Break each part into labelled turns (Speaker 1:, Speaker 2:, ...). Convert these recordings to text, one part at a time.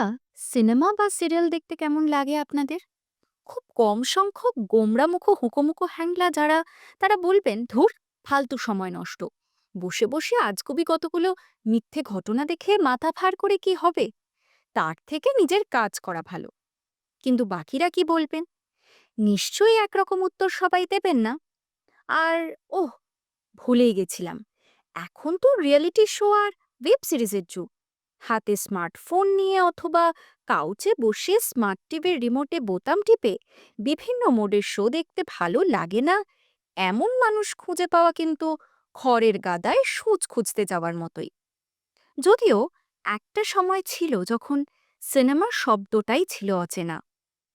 Speaker 1: আচ্ছা, সিনেমা বা সিরিয়াল দেখতে কেমন লাগে আপনাদের? খুব কম সংখ্যক গোমড়ামুখো হুকোমুখো হ্যাংলা যারা, তারা বলবেন, "ধুর, ফালতু সময় নষ্ট। বসে, বসে আজগুবি কতগুলো মিথ্যে ঘটনা দেখে মাথা ভার করে কি হবে? তার থেকে নিজের কাজ করা ভালো।" কিন্তু বাকিরা কি বলবেন? নিশ্চয়ই একরকম উত্তর সবাই দেবেন না? আর ওহ! ভুলেই গেছিলাম। এখন তো রিয়েলিটি শো আর ওয়েব সিরিজের যুগ। হাতে স্মার্টফোন নিয়ে অথবা কাউচে বসে স্মার্ট টিভির রিমোটে বোতাম টিপে বিভিন্ন মোডের শো দেখতে ভালো লাগে না? এমন মানুষ খুঁজে পাওয়া কিন্তু খড়ের গাদায় সূচ খুঁজতে যাওয়ার মতোই। যদিও একটা সময় ছিল যখন সিনেমার শব্দটাই ছিল অচেনা।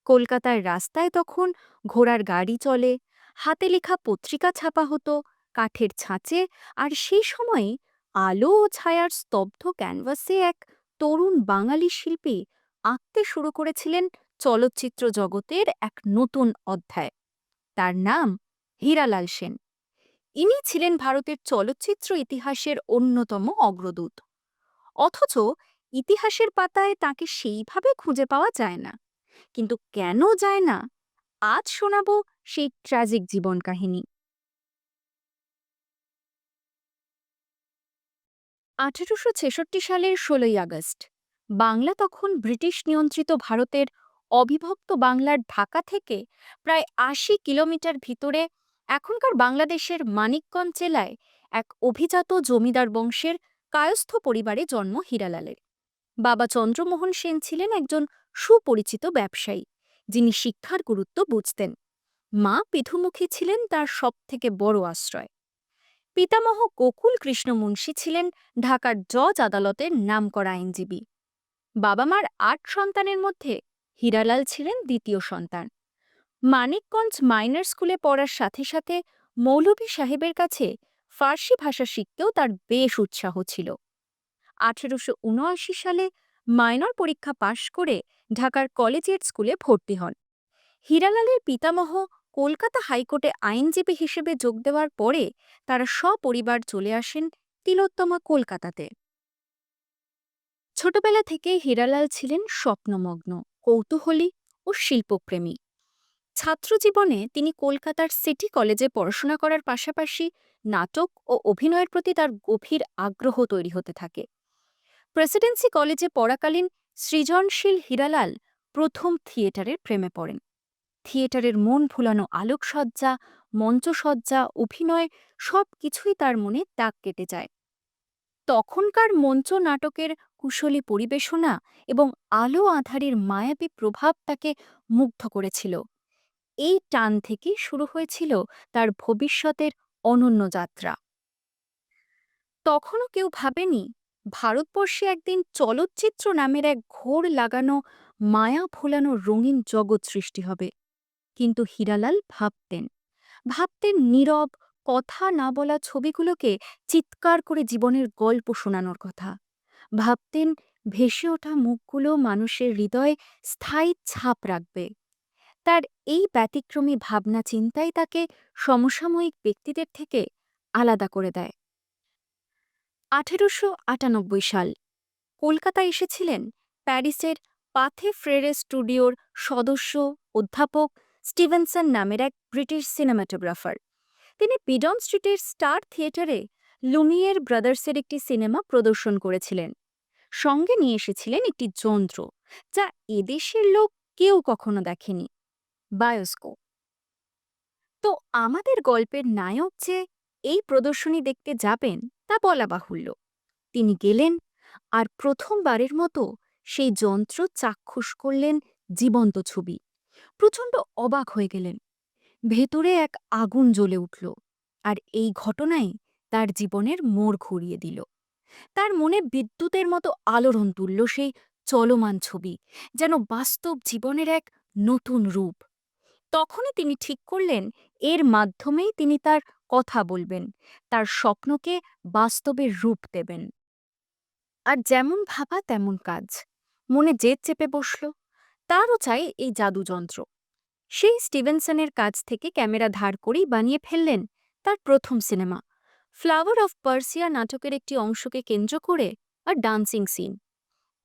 Speaker 1: কলকাতার রাস্তায় তখন ঘোড়ার গাড়ি চলে, হাতে লেখা পত্রিকা ছাপা হতো, কাঠের ছাঁচে, আর সেই সময়ে আলো ও ছায়ার স্তব্ধ ক্যানভাসে এক তরুণ বাঙালি শিল্পী আঁকতে শুরু করেছিলেন চলচ্চিত্র জগতের এক নতুন অধ্যায়। তার নাম হীরালাল সেন। ইনি ছিলেন ভারতের চলচ্চিত্র ইতিহাসের অন্যতম অগ্রদূত। অথচ ইতিহাসের পাতায় তাকে সেইভাবে খুঁজে পাওয়া যায় না। কিন্তু কেন যায় না? আজ শোনাব সেই ট্র্যাজিক জীবন কাহিনী। আঠেরোশো ছেষট্টি সালের ষোলোই আগস্ট, বাংলা তখন ব্রিটিশ নিয়ন্ত্রিত ভারতের অবিভক্ত বাংলার ঢাকা থেকে প্রায় আশি কিলোমিটার ভিতরে এখনকার বাংলাদেশের মানিকগঞ্জ জেলায় এক অভিজাত জমিদার বংশের কায়স্থ পরিবারে জন্ম হীরালালের। বাবা চন্দ্রমোহন সেন ছিলেন একজন সুপরিচিত ব্যবসায়ী, যিনি শিক্ষার গুরুত্ব বুঝতেন। মা পিথুমুখী ছিলেন তার সবথেকে বড় আশ্রয়। পিতামহ গোকুল কৃষ্ণ মুন্সী ছিলেন ঢাকার জজ আদালতের নামকরা আইনজীবী। বাবা মার আট সন্তানের মধ্যে হীরালাল ছিলেন দ্বিতীয় সন্তান। মানিকগঞ্জ মাইনার স্কুলে পড়ার সাথে সাথে মৌলভী সাহেবের কাছে ফার্সি ভাষা শিখতেও তার বেশ উৎসাহ ছিল। আঠেরোশো উনআশি সালে মাইনর পরীক্ষা পাশ করে ঢাকার কলেজিয়েট স্কুলে ভর্তি হন। হীরালালের পিতামহ কলকাতা হাইকোর্টে আইনজীবী হিসেবে যোগ দেওয়ার পরে তারা সপরিবার চলে আসেন তিলোত্তমা কলকাতাতে। ছোটবেলা থেকে হীরালাল ছিলেন স্বপ্নমগ্ন, কৌতূহলী ও শিল্পপ্রেমী। ছাত্রজীবনে তিনি কলকাতার সিটি কলেজে পড়াশোনা করার পাশাপাশি নাটক ও অভিনয়ের প্রতি তার গভীর আগ্রহ তৈরি হতে থাকে। প্রেসিডেন্সি কলেজে পড়াকালীন সৃজনশীল হীরালাল প্রথম থিয়েটারের প্রেমে পড়েন। থিয়েটারের মন ভুলানো আলোকসজ্জা, মঞ্চসজ্জা, অভিনয় সব কিছুই তার মনে দাগ কেটে যায়। তখনকার মঞ্চ নাটকের কুশলী পরিবেশনা এবং আলো আধারের মায়াবী প্রভাব তাকে মুগ্ধ করেছিল। এই টান থেকে শুরু হয়েছিল তার ভবিষ্যতের অনন্য যাত্রা। তখনও কেউ ভাবেনি, ভারতবর্ষে একদিন চলচ্চিত্র নামের এক ঘোর লাগানো, মায়া ভোলানো রঙিন জগৎ সৃষ্টি হবে। কিন্তু হীরালাল ভাবতেন। ভাবতেন নীরব, কথা না বলা ছবিগুলোকে চিৎকার করে জীবনের গল্প শোনানোর কথা। ভাবতেন ভেসে ওঠা মুখগুলো মানুষের হৃদয়ে স্থায়ী ছাপ রাখবে। তার এই ব্যতিক্রমী ভাবনা চিন্তাই তাকে সমসাময়িক ব্যক্তিদের থেকে আলাদা করে দেয়। আঠেরোশো আটানব্বই সাল কলকাতা এসেছিলেন প্যারিসের পাথে ফ্রেরে স্টুডিওর সদস্য, অধ্যাপক স্টিভেনসন নামের এক ব্রিটিশ সিনেমাটোগ্রাফার। তিনি পিডন স্ট্রিটের স্টার থিয়েটারে লুমিয়ের ব্রাদার্সের একটি সিনেমা প্রদর্শন করেছিলেন। সঙ্গে নিয়ে এসেছিলেন একটি যন্ত্র, যা এদেশের লোক কেউ কখনো দেখেনি, বায়োস্কোপ। তো আমাদের গল্পের নায়ক যে এই প্রদর্শনী দেখতে যাবেন তা বলা বাহুল্য। তিনি গেলেন আর প্রথমবারের মতো সেই যন্ত্র চাক্ষুষ করলেন জীবন্ত ছবি। প্রচণ্ড অবাক হয়ে গেলেন। ভেতরে এক আগুন জ্বলে উঠল আর এই ঘটনাই তার জীবনের মোড় ঘুরিয়ে দিল। তার মনে বিদ্যুতের মতো আলোড়ন তুলল সেই চলমান ছবি, যেন বাস্তব জীবনের এক নতুন রূপ। তখনই তিনি ঠিক করলেন, এর মাধ্যমেই তিনি তার কথা বলবেন, তার স্বপ্নকে বাস্তবের রূপ দেবেন। আর যেমন ভাবা তেমন কাজ। মনে জেদ চেপে বসল। তারও চাই এই জাদুযন্ত্র সেই স্টিভেনসনের কাছ থেকে ক্যামেরা ধার করেই বানিয়ে ফেললেন তার প্রথম সিনেমা। ফ্লাওয়ার অফ পার্সিয়া নাটকের একটি অংশকে কেন্দ্র করে আর ডান্সিং সিন।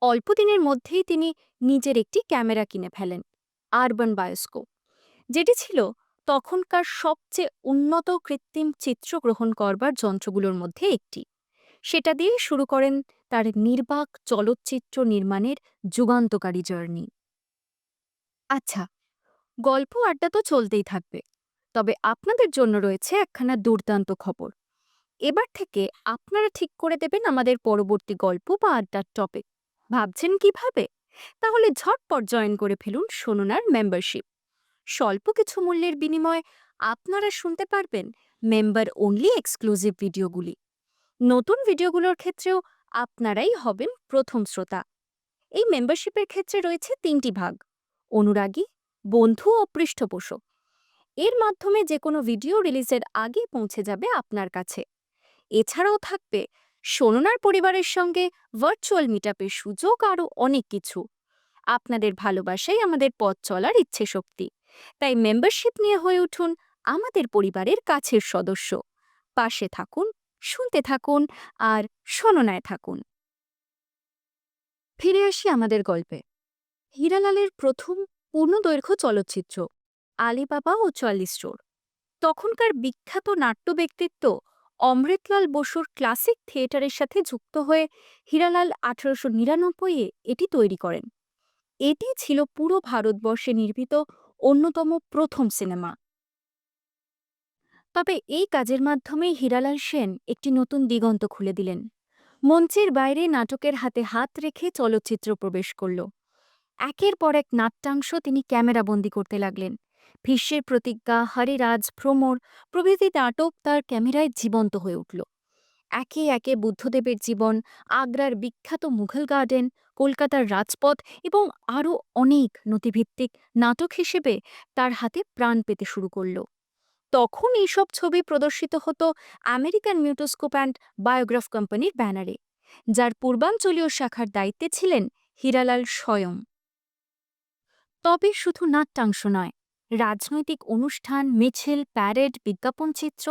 Speaker 1: অল্প দিনের মধ্যেই তিনি নিজের একটি ক্যামেরা কিনে ফেলেন, আরবান বায়োস্কোপ, যেটি ছিল তখনকার সবচেয়ে উন্নত কৃত্রিম চিত্র গ্রহণ করবার যন্ত্রগুলোর মধ্যে একটি। সেটা দিয়ে শুরু করেন তার নির্বাক চলচ্চিত্র নির্মাণের যুগান্তকারী জার্নি। আচ্ছা গল্প আড্ডা তো চলতেই থাকবে। তবে আপনাদের জন্য রয়েছে একখানা দুর্দান্ত খবর। এবার থেকে আপনারা ঠিক করে দেবেন আমাদের পরবর্তী গল্প বা আড্ডার টপিক ভাবছেন কীভাবে? তাহলে ঝটপট জয়েন করে ফেলুন সোননার মেম্বারশিপ স্বল্প কিছু মূল্যের বিনিময়ে আপনারা শুনতে পারবেন মেম্বার অনলি এক্সক্লুসিভ ভিডিওগুলি নতুন ভিডিওগুলোর ক্ষেত্রেও আপনারাই হবেন প্রথম শ্রোতা। এই মেম্বারশিপের ক্ষেত্রে রয়েছে তিনটি ভাগ। অনুরাগী, বন্ধু ও পৃষ্ঠপোষক। এর মাধ্যমে যে কোনো ভিডিও রিলিজের আগে পৌঁছে যাবে আপনার কাছে। এছাড়াও থাকবে সোননার পরিবারের সঙ্গে ভার্চুয়াল মিটআপের সুযোগ আরও অনেক কিছু। আপনাদের ভালোবাসাই আমাদের পথ চলার ইচ্ছে শক্তি। তাই মেম্বারশিপ নিয়ে হয়ে উঠুন আমাদের পরিবারের কাছের সদস্য। পাশে থাকুন, শুনতে থাকুন আর শোননায় থাকুন। ফিরে আসি আমাদের গল্পে। হীরালালের প্রথম পূর্ণদৈর্ঘ্য চলচ্চিত্র, আলিবাবা ও চল্লিশ চোর। তখনকার বিখ্যাত নাট্য ব্যক্তিত্ব অমৃতলাল বসুর ক্লাসিক থিয়েটারের সাথে যুক্ত হয়ে হীরালাল আঠারোশো নিরানব্বইয়ে এটি তৈরি করেন। এটি ছিল পুরো ভারতবর্ষে নির্মিত অন্যতম প্রথম সিনেমা। তবে এই কাজের মাধ্যমে হীরালাল সেন একটি নতুন দিগন্ত খুলে দিলেন। মঞ্চের বাইরে নাটকের হাতে হাত রেখে চলচ্চিত্র প্রবেশ করল। একের পর এক নাট্যাংশ তিনি ক্যামেরাবন্দি করতে লাগলেন। ভীষ্মের প্রতিজ্ঞা, হরিরাজ, ভ্রমর প্রভৃতি নাটক তার ক্যামেরায় জীবন্ত হয়ে উঠল। একে একে বুদ্ধদেবের জীবন, আগ্রার বিখ্যাত মুঘল গার্ডেন, কলকাতার রাজপথ এবং আরও অনেক নথিভিত্তিক নাটক হিসেবে তার হাতে প্রাণ পেতে শুরু করল। তখন এইসব ছবি প্রদর্শিত হতো আমেরিকান মিউটোস্কোপ অ্যান্ড বায়োগ্রাফ কোম্পানির ব্যানারে, যার পূর্বাঞ্চলীয় শাখার দায়িত্বে ছিলেন হীরালাল স্বয়ং। তবে শুধু নাট্যাংশ নয়, রাজনৈতিক অনুষ্ঠান, মিছিল, প্যারেড বিজ্ঞাপনচিত্র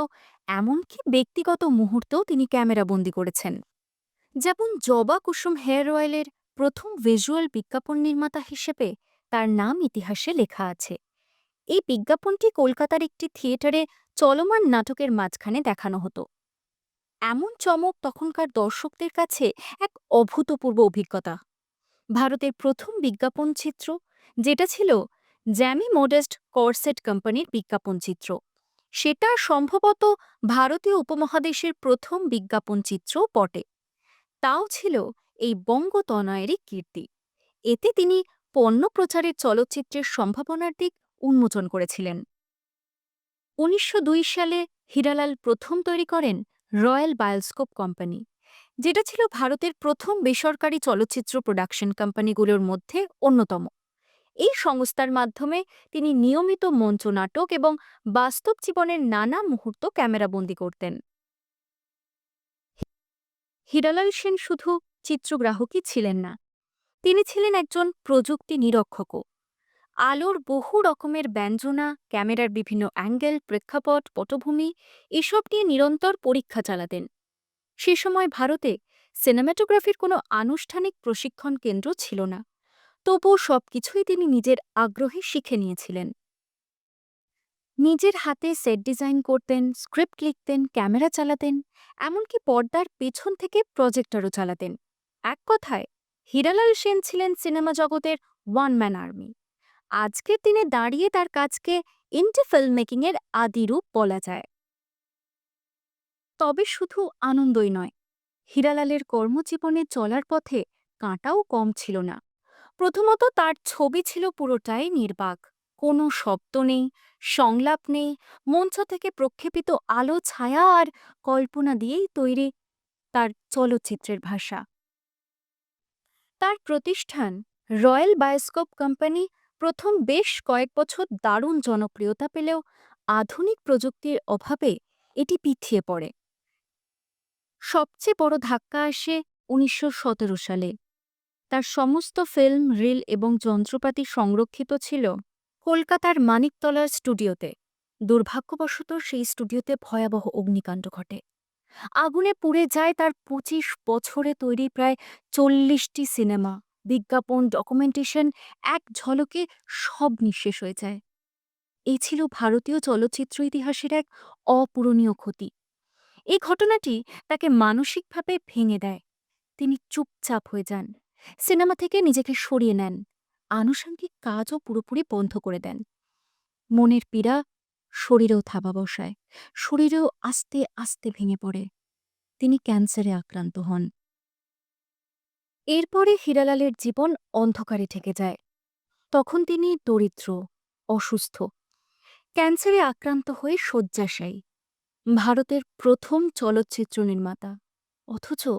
Speaker 1: এমনকি ব্যক্তিগত মুহূর্তেও তিনি ক্যামেরাবন্দি করেছেন। যেমন জবা কুসুম হেয়ার অয়েলের প্রথম ভিজুয়াল বিজ্ঞাপন নির্মাতা হিসেবে তার নাম ইতিহাসে লেখা আছে। এই বিজ্ঞাপনটি কলকাতার একটি থিয়েটারে চলমান নাটকের মাঝখানে দেখানো হতো। এমন চমক তখনকার দর্শকদের কাছে এক অভূতপূর্ব অভিজ্ঞতা। ভারতের প্রথম বিজ্ঞাপন চিত্র যেটা ছিল জ্যামি মোডেস্ট কর্সেট কোম্পানির বিজ্ঞাপন চিত্র। সেটা সম্ভবত ভারতীয় উপমহাদেশের প্রথম বিজ্ঞাপন চিত্রও বটে। তাও ছিল এই বঙ্গতনয়েরই কীর্তি। এতে তিনি পণ্য প্রচারের চলচ্চিত্রের সম্ভাবনার দিক উন্মোচন করেছিলেন। উনিশশো দুই সালে হীরালাল প্রথম তৈরি করেন রয়্যাল বায়োস্কোপ কোম্পানি, যেটা ছিল ভারতের প্রথম বেসরকারি চলচ্চিত্র প্রোডাকশন কোম্পানিগুলোর মধ্যে অন্যতম। এই সংস্থার মাধ্যমে তিনি নিয়মিত মঞ্চনাটক এবং বাস্তব জীবনের নানা মুহূর্ত ক্যামেরাবন্দি করতেন। হীরালাল সেন শুধু চিত্রগ্রাহকই ছিলেন না, তিনি ছিলেন একজন প্রযুক্তি নিরক্ষকও। আলোর বহু রকমের ব্যঞ্জনা, ক্যামেরার বিভিন্ন অ্যাঙ্গেল, প্রেক্ষাপট, পটভূমি, এসব নিয়ে নিরন্তর পরীক্ষা চালাতেন। সে সময় ভারতে সিনেমাটোগ্রাফির কোনো আনুষ্ঠানিক প্রশিক্ষণ কেন্দ্র ছিল না। তবুও সবকিছুই তিনি নিজের আগ্রহে শিখে নিয়েছিলেন। নিজের হাতে সেট ডিজাইন করতেন, স্ক্রিপ্ট লিখতেন, ক্যামেরা চালাতেন, এমনকি পর্দার পেছন থেকে প্রজেক্টরও চালাতেন। এক কথায়, হীরালাল সেন ছিলেন সিনেমা জগতের ওয়ান ম্যান আর্মি। আজকের দিনে দাঁড়িয়ে তার কাজকে ইন্টি ফিল্ম মেকিংয়ের আদিরূপ বলা যায়। তবে শুধু আনন্দই নয়, হীরালালের কর্মজীবনে চলার পথে কাঁটাও কম ছিল না। প্রথমত তার ছবি ছিল পুরোটাই নির্বাক। কোনো শব্দ নেই, সংলাপ নেই, মঞ্চ থেকে প্রক্ষেপিত আলো, ছায়া আর কল্পনা দিয়েই তৈরি তার চলচ্চিত্রের ভাষা। তার প্রতিষ্ঠান রয়্যাল বায়োস্কোপ কোম্পানি প্রথম বেশ কয়েক বছর দারুণ জনপ্রিয়তা পেলেও আধুনিক প্রযুক্তির অভাবে এটি পিছিয়ে পড়ে। সবচেয়ে বড় ধাক্কা আসে উনিশশো সতেরো সালে। তার সমস্ত ফিল্ম, রিল এবং যন্ত্রপাতি সংরক্ষিত ছিল কলকাতার মানিকতলার স্টুডিওতে। দুর্ভাগ্যবশত সেই স্টুডিওতে ভয়াবহ অগ্নিকাণ্ড ঘটে। আগুনে পুড়ে যায় তার পঁচিশ বছরে তৈরি প্রায় চল্লিশটি সিনেমা, বিজ্ঞাপন, ডকুমেন্টেশন, এক ঝলকে সব নিঃশেষ হয়ে যায়। এই ছিল ভারতীয় চলচ্চিত্র ইতিহাসের এক অপূরণীয় ক্ষতি। এই ঘটনাটি তাকে মানসিকভাবে ভেঙে দেয়। তিনি চুপচাপ হয়ে যান। সিনেমা থেকে নিজেকে সরিয়ে নেন। আনুষঙ্গিক কাজও পুরোপুরি বন্ধ করে দেন। মনের পীড়া শরীরেও থাবা বসায়। শরীরেও আস্তে আস্তে ভেঙে পড়ে। তিনি ক্যান্সারে আক্রান্ত হন। এরপরে হীরালালের জীবন অন্ধকারে ঠেকে যায়। তখন তিনি দরিদ্র, অসুস্থ। ক্যান্সারে আক্রান্ত হয়ে শয্যাশায়ী। ভারতের প্রথম চলচ্চিত্র নির্মাতা। অথচ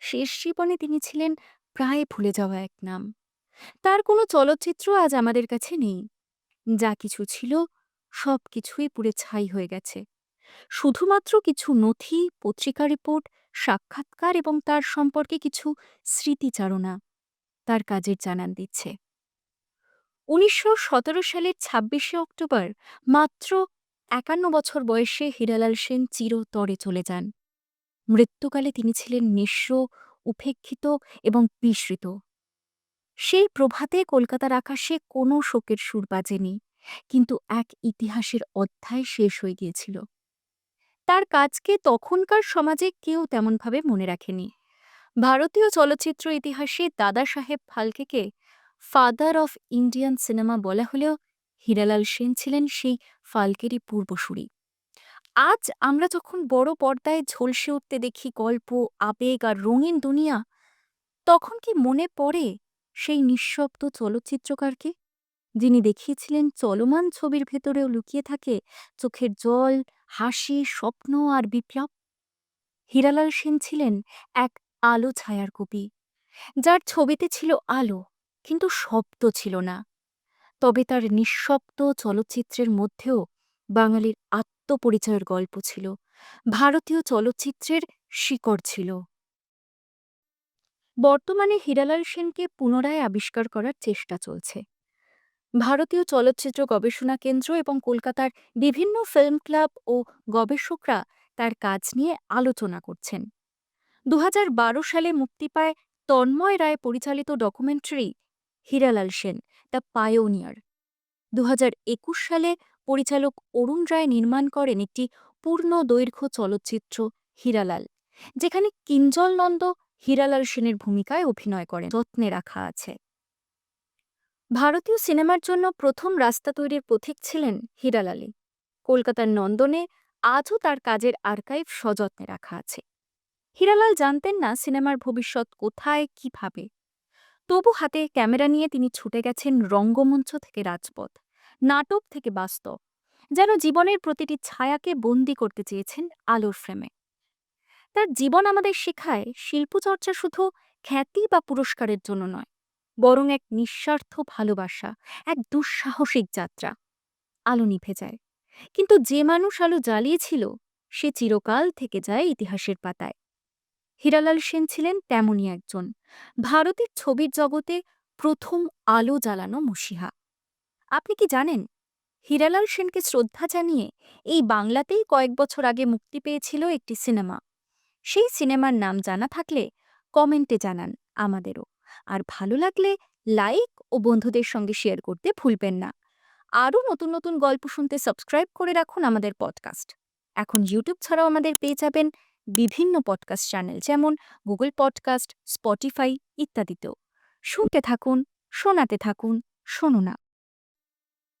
Speaker 1: শেষ জীবনে তিনি ছিলেন প্রায় ভুলে যাওয়া এক নাম। তার কোনো চলচ্চিত্র আজ আমাদের কাছে নেই। যা কিছু ছিল, সব কিছুই পুড়ে ছাই হয়ে গেছে। শুধুমাত্র কিছু নথি, পত্রিকা রিপোর্ট, সাক্ষাৎকার এবং তার সম্পর্কে কিছু স্মৃতিচারণা তার কাজের জানান দিচ্ছে। উনিশশো সতেরো সালের ছাব্বিশে অক্টোবর মাত্র একান্ন বছর বয়সে হিরালাল সেন চিরতরে চলে যান। মৃত্যুকালে তিনি ছিলেন নিঃস্ব উপেক্ষিত এবং বিস্মৃত। সেই প্রভাতে কলকাতার আকাশে কোনো শোকের সুর বাজেনি, কিন্তু এক ইতিহাসের অধ্যায় শেষ হয়ে গিয়েছিল। তার কাজকে তখনকার সমাজে কেউ তেমনভাবে মনে রাখেনি। ভারতীয় চলচ্চিত্র ইতিহাসে দাদা সাহেব ফালকেকে ফাদার অফ ইন্ডিয়ান সিনেমা বলা হলেও হীরালাল সেন ছিলেন সেই ফালকেরই পূর্বসূরি। আজ আমরা যখন বড় পর্দায় ঝলসে উঠতে দেখি গল্প, আবেগ আর রঙিন দুনিয়া, তখন কি মনে পড়ে সেই নিঃশব্দ চলচ্চিত্রকারকে? যিনি দেখিয়েছিলেন চলমান ছবির ভেতরেও লুকিয়ে থাকে চোখের জল, হাসি, স্বপ্ন আর বিপ্লব। হীরালাল সেন ছিলেন এক আলো ছায়ার কবি। যার ছবিতে ছিল আলো, কিন্তু শব্দ ছিল না। তবে তার নিঃশব্দ চলচ্চিত্রের মধ্যেও বাঙালির আত্মপরিচয়ের গল্প ছিল। ভারতীয় চলচ্চিত্রের শিকড় ছিল। বর্তমানে হীরালাল সেনকে পুনরায় আবিষ্কার করার চেষ্টা চলছে। ভারতীয় চলচ্চিত্র গবেষণা কেন্দ্র এবং কলকাতার বিভিন্ন ফিল্ম ক্লাব ও গবেষকরা তার কাজ নিয়ে আলোচনা করছেন। দু হাজার বারো সালে মুক্তি পায় তন্ময় রায় পরিচালিত documentary Hiralal Sen the pioneer দু হাজার একুশ সালে পরিচালক অরুণ রায় নির্মাণ করেন একটি পূর্ণ দৈর্ঘ্য চলচ্চিত্র, হীরালাল, যেখানে কিঞ্জল নন্দ, হীরালাল সেনের ভূমিকায় অভিনয় করেন। যত্নে রাখা আছে। ভারতীয় সিনেমার জন্য প্রথম রাস্তা তৈরির পথিক ছিলেন হীরালালি কলকাতার নন্দনে আজও তার কাজের আর্কাইভ সযত্নে রাখা আছে। হীরালাল জানতেন না সিনেমার ভবিষ্যৎ কোথায়, কীভাবে। তবু হাতে ক্যামেরা নিয়ে তিনি ছুটে গেছেন রঙ্গমঞ্চ থেকে রাজপথ। নাটক থেকে বাস্তব, যেন জীবনের প্রতিটি ছায়াকে বন্দি করতে চেয়েছেন আলোর ফ্রেমে। তার জীবন আমাদের শেখায় শিল্পচর্চা শুধু খ্যাতি বা পুরস্কারের জন্য নয়, বরং এক নিঃস্বার্থ ভালোবাসা, এক দুঃসাহসিক যাত্রা। আলো নিভে যায়, কিন্তু যে মানুষ আলো জ্বালিয়েছিল, সে চিরকাল থেকে যায় ইতিহাসের পাতায়। হীরালাল সেন ছিলেন তেমনই একজন, ভারতের ছবির জগতে প্রথম আলো জ্বালানো মসিহা। আপনি কি জানেন? হীরালাল সেনকে শ্রদ্ধা জানিয়ে এই বাংলাতেই কয়েক বছর আগে মুক্তি পেয়েছিল একটি সিনেমা। সেই সিনেমার নাম জানা থাকলে কমেন্টে জানান আমাদেরও। আর ভালো লাগলে লাইক ও বন্ধুদের সঙ্গে শেয়ার করতে ভুলবেন না। আরও নতুন নতুন গল্প শুনতে সাবস্ক্রাইব করে রাখুন আমাদের পডকাস্ট। এখন ইউটিউব ছাড়াও আমাদের পেয়ে যাবেন বিভিন্ন পডকাস্ট চ্যানেল, যেমন গুগল পডকাস্ট, স্পটিফাই ইত্যাদিতেও। শুনতে থাকুন, শোনাতে থাকুন, শোনো না।